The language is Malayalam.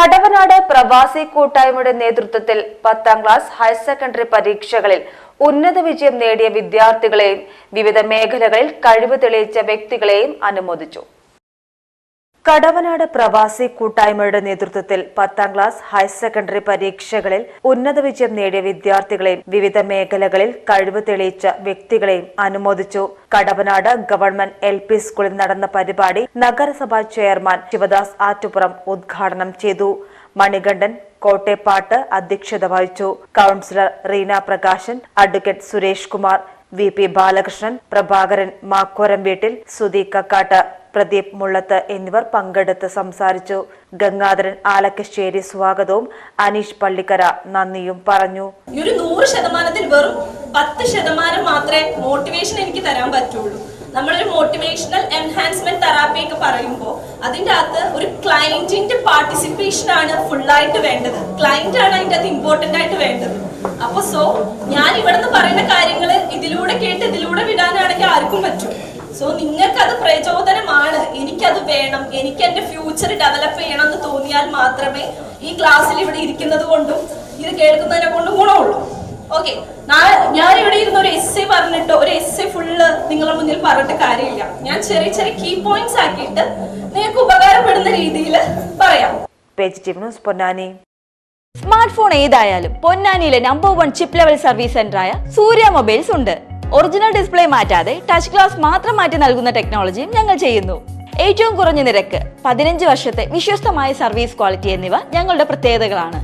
കടവനാട് പ്രവാസി കൂട്ടായ്മയുടെ നേതൃത്വത്തിൽ പത്താം ക്ലാസ് ഹയർ സെക്കൻഡറി പരീക്ഷകളിൽ ഉന്നത വിജയം നേടിയ വിദ്യാർത്ഥികളെയും വിവിധ മേഖലകളിൽ കഴിവ് തെളിയിച്ച വ്യക്തികളെയും അനുമോദിച്ചു. കടവനാട് പ്രവാസി കൂട്ടായ്മയുടെ നേതൃത്വത്തിൽ പത്താം ക്ലാസ് ഹയർ സെക്കൻഡറി പരീക്ഷകളിൽ ഉന്നത വിജയം നേടിയ വിദ്യാർത്ഥികളെയും വിവിധ മേഖലകളിൽ കഴിവ് തെളിയിച്ച വ്യക്തികളെയും അനുമോദിച്ചു. കടവനാട് ഗവൺമെന്റ് എൽ പി സ്കൂളിൽ നടന്ന പരിപാടി നഗരസഭാ ചെയർമാൻ ശിവദാസ് ആറ്റുപുറം ഉദ്ഘാടനം ചെയ്തു. മണികണ്ഠൻ കോട്ടേപ്പാട്ട് അധ്യക്ഷത വഹിച്ചു. Councillor Reena Prakashan advocate Suresh Kumar V P Balakrishnan Prabhakaran Makkoram വീട്ടിൽ സുധി കക്കാട്ട്. പ്രദീപ് മുള്ളത്ത് എന്നിവർ പങ്കെടുത്ത് സംസാരിച്ചു. ഗംഗാധരൻ ആലക്കശ്ശേരി സ്വാഗതവും അനീഷ് പള്ളിക്കര നന്ദിയും പറഞ്ഞു. ഒരു നൂറ് ശതമാനത്തിൽ വെറും പത്ത് ശതമാനം മാത്രമേ മോട്ടിവേഷൻ എനിക്ക് തരാൻ പറ്റുള്ളൂ. നമ്മളൊരു മോട്ടിവേഷണൽ എൻഹാൻസ്മെന്റ് തെറാപ്പി ഒക്കെ പറയുമ്പോൾ അതിന്റെ അകത്ത് ഒരു ക്ലയന്റിന്റെ പാർട്ടിസിപ്പേഷൻ ആണ് ഫുള്ളായിട്ട് വേണ്ടത്. ക്ലയന്റ് ആണ് അതിന്റെ അകത്ത് ഇമ്പോർട്ടന്റ് ആയിട്ട് വേണ്ടത്. അപ്പൊ സോ ഞാൻ ഇവിടെ നിന്ന് പറയുന്ന കാര്യങ്ങൾ ഇതിലൂടെ കേട്ട് ഇതിലൂടെ വിടാനാണെങ്കിൽ ആർക്കും പറ്റും. സോ നിങ്ങൾക്ക് അത് പ്രചോദനമാണ് വേണം എനിക്ക് എന്റെ ഫ്യൂച്ചർ ഡെവലപ്പ് ചെയ്യണം എന്ന് തോന്നിയാൽ മാത്രമേ ഈ ക്ലാസ്സിൽ ഇവിടെ ഇരിക്കുന്നത് കൊണ്ടും ഇത് കേൾക്കുന്നതിനെ കൊണ്ടും ഗുണമുള്ളൂ. ഓക്കെ ഞാൻ ഇവിടെ ഇരുന്ന് ഒരു എസ് എ പറഞ്ഞിട്ട് ഒരു എസ് എ ഫുള്ള് നിങ്ങളുടെ മുന്നിൽ പറഞ്ഞിട്ട് കാര്യമില്ല. ഞാൻ ചെറിയ ചെറിയ കീ പോയിന്റ്സ് ആക്കിയിട്ട് നിങ്ങൾക്ക് ഉപകാരപ്പെടുന്ന രീതിയിൽ പറയാം. Page T news Ponnani. Smart phone ഏതായാലും പൊന്നാനിയിലെ number one chip level service സെന്ററായ Surya mobiles ഉണ്ട്. ഒറിജിനൽ ഡിസ്പ്ലേ മാറ്റാതെ ടച്ച് ഗ്ലാസ് മാത്രം മാറ്റി നൽകുന്ന ടെക്നോളജിയും ഞങ്ങൾ ചെയ്യുന്നു. ഏറ്റവും കുറഞ്ഞ നിരക്ക് പതിനഞ്ച് വർഷത്തെ വിശ്വസ്തമായ സർവീസ് ക്വാളിറ്റി എന്നിവ ഞങ്ങളുടെ പ്രത്യേകതകളാണ്.